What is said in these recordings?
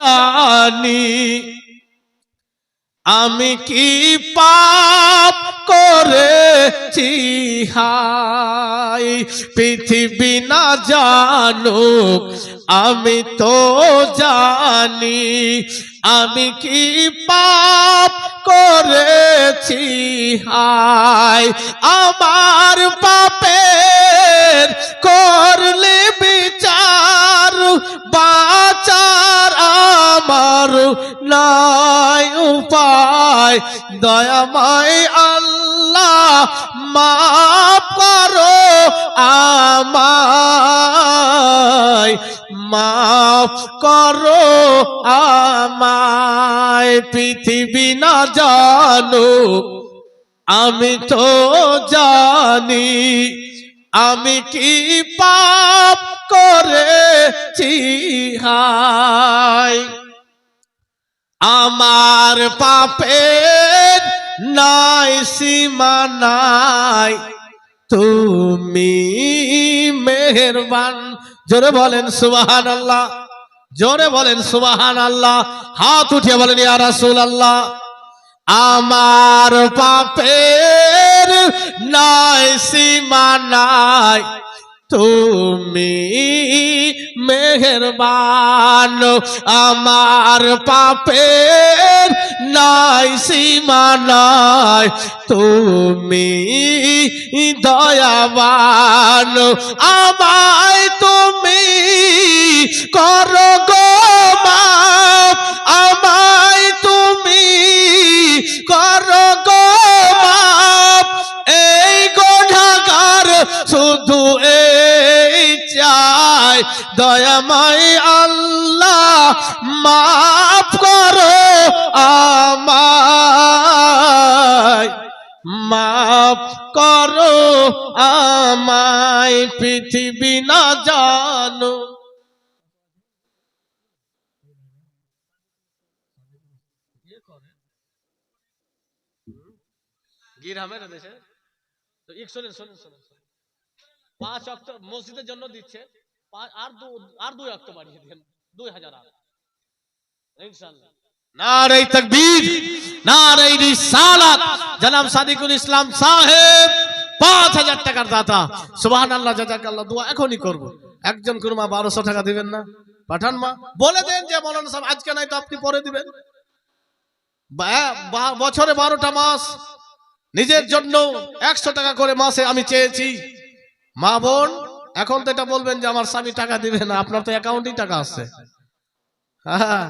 জানি আমি কি পাপ করেছি? হাই, পৃথিবী না জানুক, আমি তো জানি আমি কি পাপ করেছি? হাই, আমার পাপের নাই উপায়। দয়াময় আল্লাহ, মাফ করো আমায়। মাফ করো আমায়, পৃথিবী না জানো। আমি তো জানি, আমি কি পাপ করেছি হাই আমার পাপের নাই সীমা নাই। তুমি মেহরবান। জোরে বলেন সুবাহান আল্লাহ জোরে বলেন সুবাহান আল্লাহ হাত উঠিয়ে বলেন, ইয়া রাসূল আল্লাহ আমার পাপের নাই সীমা নাই। তুমি মেহরবান আমার পাপের নাই সীমা নাই। তুমি দয়াবান আমায় তুমি করো গো দয়াময় আল্লাহ, মাফ করো আমায়। মাফ করো আমায়, পৃথিবী না জানো। দেশে? তো শোনেন শোনেন শোনেন। পাঁচ অক্ট মসজিদের জন্য দিচ্ছে। আর দুই বাড়িয়ে দুই হাজার পাঁচ হাজার টাকার এখনই করব। একজন কুরমা বারোশো টাকা দিবেন না। পাঠান মা। বলে দেন যে মৌলানা সাহেব, আজকে নাই তো আপনি পরে দিবেন। বছরে বারোটা মাস। নিজের জন্য একশো টাকা করে মাসে আমি চেয়েছি। মা বোন এখন তো এটা বলবেন যে আমার স্বামী টাকা দিবে না, আপনার তো অ্যাকাউন্টেই টাকা আসছে হ্যাঁ।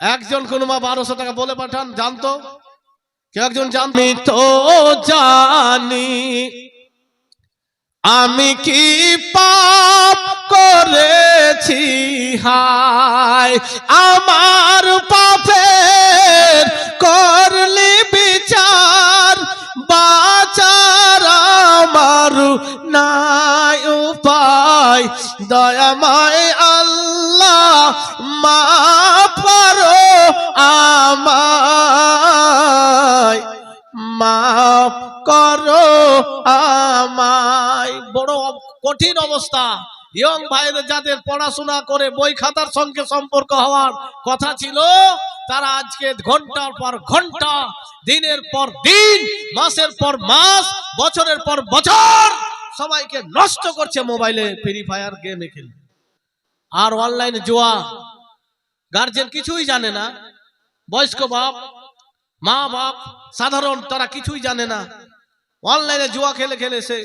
একজন কোন মা বারোশো টাকা বলে পাঠান, জানতো? কেউ একজন জানি তো জানি আমি কি পাপ করেছি, হায়। আমার পাপের উপায় দয়াময় আল্লাহ, মাফ করো আমায়, মাফ করো আমায়। বড় কঠিন অবস্থা। ইয়ং ভাইদের যাদের পড়াশোনা করে বই খাতার সঙ্গে সম্পর্ক হওয়ার কথা ছিল, তারা আজকে ঘণ্টার পর ঘণ্টা, দিনের পর দিন, মাসের পর মাস, বছরের পর বছর সবাইকে নষ্ট করছে মোবাইলে ফ্রি ফায়ার গেমে খেলে আর অনলাইনে জোয়া গার্জেন কিছুই জানে না। বয়স্ক বাপ, মা বাপ, সাধারণ, তারা কিছুই জানে না। অনলাইনে জোয়া খেলে খেলে সে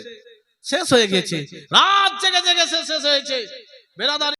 শেষ হয়ে গেছে। রাত জেগে জেগে সে শেষ হয়েছে। বেরাদার